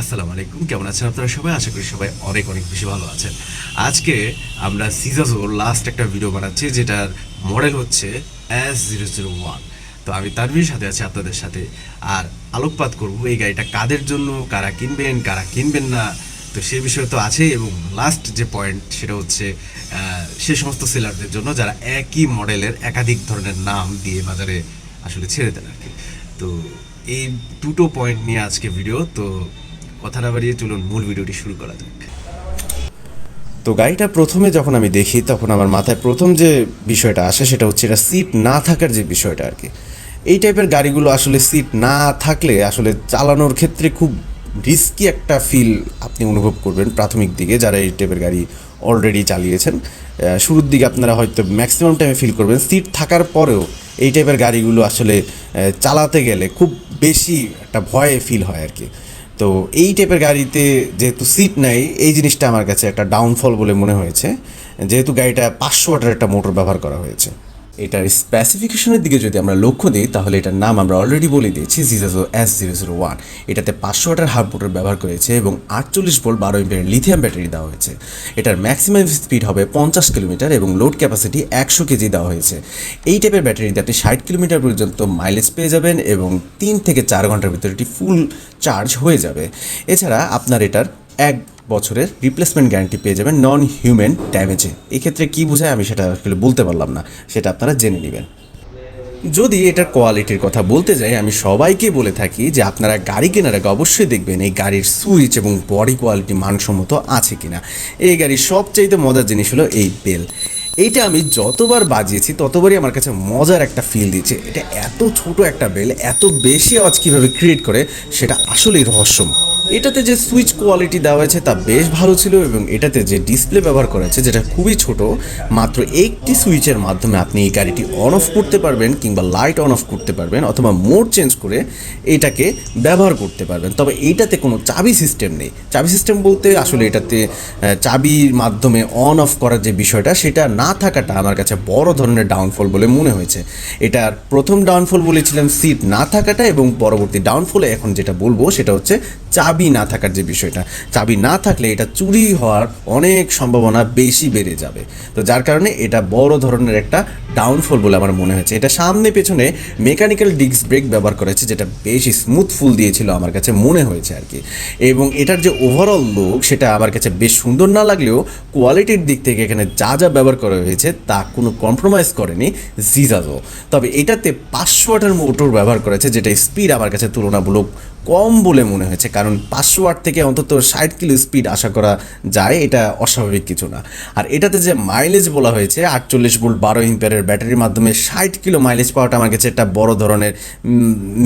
আসসালামু আলাইকুম, কেমন আছেন আপনারা সবাই? আশা করি সবাই অনেক অনেক বেশি ভালো আছেন। আজকে আমরা সিজাজোর লাস্ট একটা ভিডিও বানাচ্ছি, যেটার মডেল হচ্ছে এস জিরো জিরো ওয়ান তো আমি তানভীর সাথে আছি আপনাদের সাথে, আর আলোকপাত করব এই গাড়িটা কাদের জন্য, কারা কিনবেন কারা কিনবেন না, তো সে বিষয়ে তো আছেই। এবং লাস্ট যে পয়েন্ট সেটা হচ্ছে সে সমস্ত সেলারদের জন্য যারা একই মডেলের একাধিক ধরনের নাম দিয়ে বাজারে আসলে ছেড়ে দেন আর কি। তো এই দুটো পয়েন্ট নিয়ে আজকে ভিডিও তো কথা না বাড়িয়ে চলুন মূল ভিডিওটি শুরু করা যাক। তো গাড়িটা প্রথমে যখন আমি দেখি, তখন আমার মাথায় প্রথম যে বিষয়টা আসে সেটা হচ্ছে এটা সিট না থাকার যে বিষয়টা আর কি। এই টাইপের গাড়িগুলো আসলে সিট না থাকলে আসলে চালানোর ক্ষেত্রে খুব রিস্কি একটা ফিল আপনি অনুভব করবেন প্রাথমিক দিকে যারা এই টাইপের গাড়ি অলরেডি চালিয়েছেন। শুরুর দিকে আপনারা হয়তো ম্যাক্সিমাম টাইমে ফিল করবেন। সিট থাকার পরেও এই টাইপের গাড়িগুলো আসলে চালাতে গেলে খুব বেশি একটা ভয়ে ফিল হয় আর কি। তো এই টাইপের গাড়িতে যেহেতু সিট নাই, এই জিনিসটা আমার কাছে একটা ডাউনফল বলে মনে হয়েছে। যেহেতু গাড়িটা পাঁচশো ওয়াটার একটা মোটর ব্যবহার করা হয়েছে। এটার স্পেসিফিকেশনের দিকে যদি আমরা লক্ষ্য দিই, তাহলে এটার নাম আমরা অলরেডি বলে দিয়েছি জিজাজো এস জিরো জিরো ওয়ান এটাতে পাঁচশো ওয়াটের হাফ মোটর ব্যবহার করেছে এবং আটচল্লিশ ভোল্ট বারো এমপিয়ার লিথিয়াম ব্যাটারি দেওয়া হয়েছে। এটার ম্যাক্সিমাম স্পিড হবে পঞ্চাশ কিলোমিটার এবং লোড ক্যাপাসিটি একশো কেজি দেওয়া হয়েছে। এই টাইপের ব্যাটারিতে আপনি ষাট কিলোমিটার পর্যন্ত মাইলেজ পেয়ে যাবেন এবং তিন থেকে চার ঘণ্টার ভিতরে এটি ফুল চার্জ হয়ে যাবে। এছাড়া আপনার এটার এক বছরের রিপ্লেসমেন্ট গ্যারান্টি পেয়ে যাবেন নন হিউম্যান ড্যামেজে এক্ষেত্রে কী বোঝায়? আমি সেটা আসলে বলতে পারলাম না। সেটা আপনারা জেনে নেবেন। যদি এটার কোয়ালিটির কথা বলতে যাই, আমি সবাইকে বলে থাকি যে আপনারা গাড়ি কেনার আগে অবশ্যই দেখবেন এই গাড়ির সুইচ এবং বডি কোয়ালিটি মানসম্মত আছে কিনা। এই গাড়ির সবচাইতে মজার জিনিস হলো এই বেল এইটা আমি যতবার বাজিয়েছি, ততবারই আমার কাছে মজার একটা ফিল দিচ্ছে। এটা এত ছোট একটা বেল এত বেশি আওয়াজ কীভাবে ক্রিয়েট করে, সেটা আসলেই রহস্যময়। এটাতে যে সুইচ কোয়ালিটি দেওয়া হয়েছে তা বেশ ভালো ছিল এবং এটাতে যে ডিসপ্লে ব্যবহার করা হয়েছে যেটা খুবই ছোট, মাত্র একটি সুইচের মাধ্যমে আপনি এই গাড়িটি অন অফ করতে পারবেন কিংবা লাইট অন অফ করতে পারবেন অথবা মোড চেঞ্জ করে এটাকে ব্যবহার করতে পারবেন। তবে এইটাতে কোনো চাবি সিস্টেম নেই। চাবি সিস্টেম বলতে আসলে এটাতে চাবির মাধ্যমে অন অফ করার যে বিষয়টা সেটা না থাকাটা আমার কাছে বড় ধরনের ডাউনফল বলে মনে হয়েছে। এটার প্রথম ডাউনফল বলেছিলাম সিট না থাকাটা এবং পরবর্তী ডাউনফলে এখন যেটা বলব সেটা হচ্ছে চাবি না থাকার যে বিষয়টা, চাবি না থাকলে এটা চুরি হওয়ার অনেক সম্ভাবনা বেশি বেড়ে যাবে। তো যার কারণে এটা বড় ধরনের একটা ডাউনফল বলে আমার মনে হয়েছে। এটা সামনে পেছনে মেকানিক্যাল ডিস্ক ব্রেক ব্যবহার করেছে, যেটা বেশ স্মুথ ফুল দিয়েছিল আমার কাছে মনে হয়েছে আর কি। এবং এটার যে ওভারঅল লুক সেটা আমার কাছে বেশ সুন্দর না লাগলেও কোয়ালিটির দিক থেকে এখানে যা যা ব্যবহার করা হয়েছে, তা কোনো কম্প্রোমাইজ করেনি জিজাজো তবে এটাতে পাঁচশো ওয়াটের মোটর ব্যবহার করেছে, যেটা স্পিড আমার কাছে তুলনামূলক কম বলে মনে হয়েছে, কারণ পাঁচশো ওয়াট থেকে অন্তত ষাট কিলো স্পিড আশা করা যায়, এটা অস্বাভাবিক কিছু না। আর এটাতে যে মাইলেজ বলা হয়েছে, আটচল্লিশ ভোল্ট বারো ইম্পিয়ারের ব্যাটারির মাধ্যমে ষাট কিলো মাইলেজ পাওয়াটা আমার কাছে একটা বড় ধরনের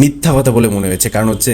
মিথ্যা কথা বলে মনে হয়েছে। কারণ হচ্ছে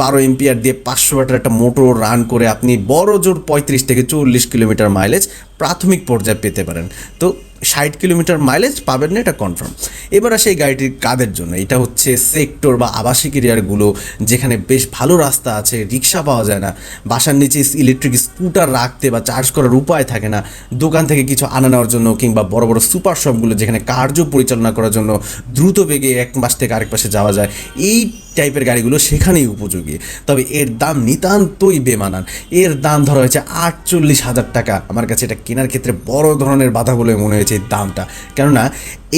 বারো ইম্পিয়ার দিয়ে পাঁচশো ওয়াটের একটা মোটর রান করে আপনি বড় জোর পঁয়ত্রিশ থেকে চল্লিশ কিলোমিটার মাইলেজ প্রাথমিক পর্যায়ে পেতে পারেন। তো ষাট কিলোমিটার মাইলেজ পাবেন না, এটা কনফার্ম এবার আসে এই গাড়িটির কাদের জন্য। এটা হচ্ছে সেক্টর বা আবাসিক এরিয়ারগুলো যেখানে বেশ ভালো রাস্তা আছে, রিক্সা পাওয়া যায় না। বাসার নিচে ইলেকট্রিক স্কুটার রাখতে বা চার্জ করার উপায় থাকে না। দোকান থেকে কিছু আনা নেওয়ার জন্য কিংবা বড় বড় সুপার শপগুলো যেখানে কার্য পরিচালনা করার জন্য দ্রুত বেগে এক পাশ থেকে আরেক পাশে যাওয়া যায়। এই টাইপের গাড়িগুলো সেখানেই উপযোগী। তবে এর দাম নিতান্তই বেমানান। এর দাম ধরা হয়েছে আটচল্লিশ হাজার টাকা। আমার কাছে এটা কেনার ক্ষেত্রে বড় ধরনের বাধা বলে মনে হয়েছে এই দামটা। কেননা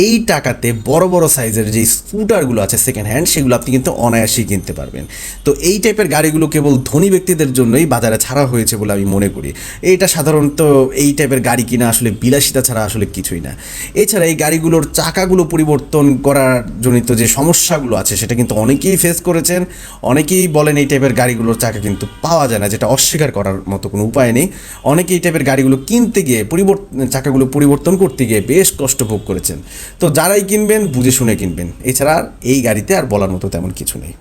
এই টাকাতে বড় বড় সাইজের যে স্কুটারগুলো আছে সেকেন্ড হ্যান্ড সেগুলো আপনি কিন্তু অনায়াসেই কিনতে পারবেন। তো এই টাইপের গাড়িগুলো কেবল ধনী ব্যক্তিদের জন্যই বাজারে ছাড়া হয়েছে বলে আমি মনে করি। এটা সাধারণত এই টাইপের গাড়ি কিনা আসলে বিলাসিতা ছাড়া আসলে কিছুই না। এছাড়া এই গাড়িগুলোর চাকাগুলো পরিবর্তন করার জনিত যে সমস্যাগুলো আছে, সেটা কিন্তু অনেকেই ফেস করেছেন। অনেকেই বলেন এই টাইপের গাড়িগুলোর চাকা কিন্তু পাওয়া যায় না, যেটা অস্বীকার করার মতো কোনো উপায় নেই। অনেকে এই টাইপের গাড়িগুলো কিনতে গিয়ে পরিবর্তন চাকাগুলো পরিবর্তন করতে গিয়ে বেশ কষ্ট ভোগ করেছেন। তো যারাই কিনবেন, বুঝে শুনে কিনবেন। এছাড়া আর এই গাড়িতে আর বলার মতো তেমন কিছু নেই।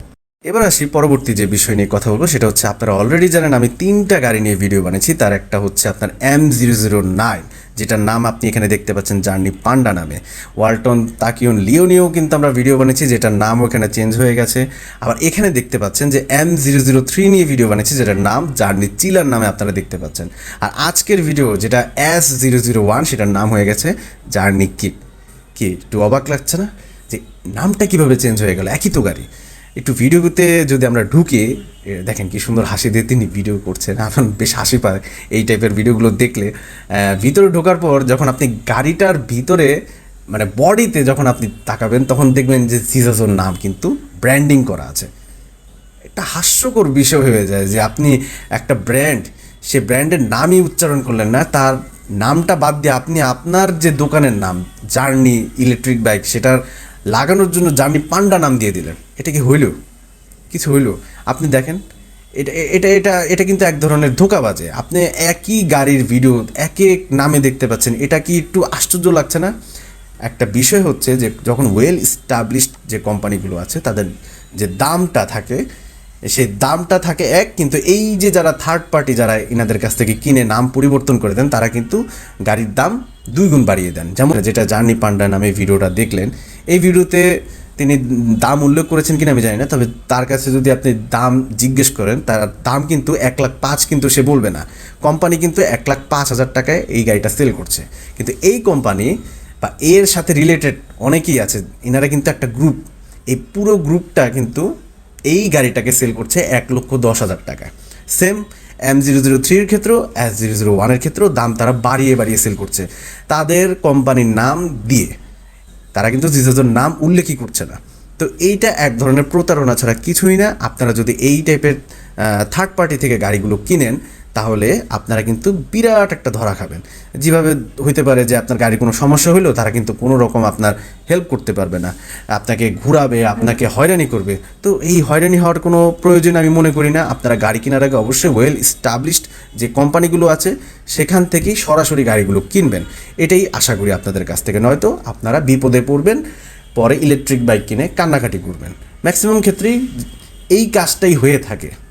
এবার আসি পরবর্তী যে বিষয় নিয়ে কথা বলব, সেটা হচ্ছে আপনারা অলরেডি জানেন, আমি তিনটা গাড়ি নিয়ে ভিডিও বানিয়েছি। তার একটা হচ্ছে আপনার এম জিরো জিরো নাইন যেটার নাম আপনি এখানে দেখতে পাচ্ছেন জার্নি পান্ডা নামে। ওয়ালটন তাকিয়ন লিও নিয়েও কিন্তু আমরা ভিডিও বানিয়েছি, যেটার নামও এখানে চেঞ্জ হয়ে গেছে। আবার এখানে দেখতে পাচ্ছেন যে এম জিরো জিরো থ্রি নিয়ে ভিডিও বানিয়েছি, যেটার নাম জার্নি চিলার নামে আপনারা দেখতে পাচ্ছেন। আর আজকের ভিডিও যেটা এস জিরো জিরো ওয়ান সেটার নাম হয়ে গেছে জার্নি কিট কি একটু অবাক লাগছে না? যে নামটা কীভাবে চেঞ্জ হয়ে গেল? একই তো গাড়ি। একটু ভিডিওতে যদি আমরা ঢুকে দেখেন কি সুন্দর হাসি দিয়ে তিনি ভিডিও করছেন। আমার বেশ হাসি পায় এই টাইপের ভিডিওগুলো দেখলে। ভিতরে ঢোকার পর যখন আপনি গাড়িটার ভিতরে মানে বডিতে যখন আপনি তাকাবেন, তখন দেখবেন যে সিজাসোর নাম কিন্তু ব্র্যান্ডিং করা আছে। একটা হাস্যকর বিষয় হয়ে যায় যে আপনি একটা ব্র্যান্ড সে ব্র্যান্ডের নামই উচ্চারণ করলেন না, তার নামটা বাদ দিয়ে আপনি আপনার যে দোকানের নাম জার্নি ইলেকট্রিক বাইক সেটার লাগানোর জন্য জার্নি পান্ডা নাম দিয়ে দিলেন। এটা কি হইল? কিছু হইল? আপনি দেখেন, এটা এটা এটা এটা কিন্তু এক ধরনের ধোকাবাজে। আপনি একই গাড়ির ভিডিও এক এক নামে দেখতে পাচ্ছেন। এটা কি একটু আশ্চর্য লাগছে না? একটা বিষয় হচ্ছে যে, যখন ওয়েল স্টাবলিশড যে কোম্পানিগুলো আছে, তাদের যে দামটা থাকে সেই দামটা থাকে এক, কিন্তু এই যে যারা থার্ড পার্টি যারা এনাদের কাছ থেকে কিনে নাম পরিবর্তন করে দেন, তারা কিন্তু গাড়ির দাম দুই গুণ বাড়িয়ে দেন। যেমন যেটা জার্নি পান্ডা নামে ভিডিওটা দেখলেন, এই ভিডিওতে তিনি দাম উল্লেখ করেছেন কিনা আমি জানি না, তবে তার কাছে যদি আপনি দাম জিজ্ঞেস করেন, তার দাম কিন্তু এক লাখ পাঁচ কিন্তু সে বলবে না। কোম্পানি কিন্তু এক লাখ পাঁচ হাজার টাকায় এই গাড়িটা সেল করছে। কিন্তু এই কোম্পানি বা এর সাথে রিলেটেড অনেকেই আছে এনারা কিন্তু একটা গ্রুপ এই পুরো গ্রুপটা কিন্তু এই গাড়িটাকে সেল করছে এক লক্ষ দশ হাজার টাকা সেম এম জিরো জিরো থ্রির ক্ষেত্রেও এস জিরো জিরো ওয়ানের ক্ষেত্রেও দাম তারা বাড়িয়ে বাড়িয়ে সেল করছে। তাদের কোম্পানির নাম দিয়ে, তারা কিন্তু জিজাজোর নাম উল্লেখই করছে না। তো এইটা এক ধরনের প্রতারণা ছাড়া কিছুই না। আপনারা যদি এই টাইপের থার্ড পার্টি থেকে গাড়িগুলো কিনেন তাহলে আপনারা কিন্তু বিরাট একটা ধরা খাবেন। যেভাবে হইতে পারে যে আপনার গাড়ির কোনো সমস্যা হলেও তারা কিন্তু কোনো রকম আপনার হেল্প করতে পারবে না। আপনাকে ঘুরাবে, আপনাকে হয়রানি করবে। তো এই হয়রানি হওয়ার কোনো প্রয়োজন আমি মনে করি না। আপনারা গাড়ি কেনার আগে অবশ্যই ওয়েল স্টাবলিশড যে কোম্পানিগুলো আছে, সেখান থেকেই সরাসরি গাড়িগুলো কিনবেন। এটাই আশা করি আপনাদের কাছ থেকে। নয়তো আপনারা বিপদে পড়বেন, পরে ইলেকট্রিক বাইক কিনে কান্নাকাটি করবেন। ম্যাক্সিমাম ক্ষেত্রেই এই কাজটাই হয়ে থাকে।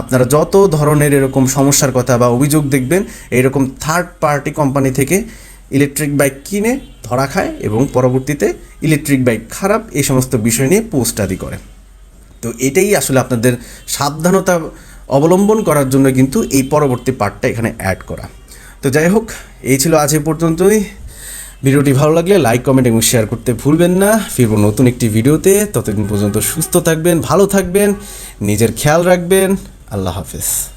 আপনারা যত ধরনের এরকম সমস্যার কথা বা অভিযোগ দেখবেন এরকম থার্ড পার্টি কোম্পানি থেকে ইলেকট্রিক বাইক কিনে ধরা খায় এবং পরবর্তীতে ইলেকট্রিক বাইক খারাপ, এই সমস্ত বিষয় নিয়ে পোস্ট আদি করে। তো এটাই আসলে আপনাদের সাবধানতা অবলম্বন করার জন্য কিন্তু এই পরবর্তী পার্টটা এখানে অ্যাড করা। তো যাই হোক, এই ছিল আজ এই পর্যন্তই। ভিডিওটি ভালো লাগলে লাইক, কমেন্ট এবং শেয়ার করতে ভুলবেন না। ফিরব নতুন একটি ভিডিওতে। ততদিন পর্যন্ত সুস্থ থাকবেন, ভালো থাকবেন, নিজের খেয়াল রাখবেন। আল্লাহ হাফেজ।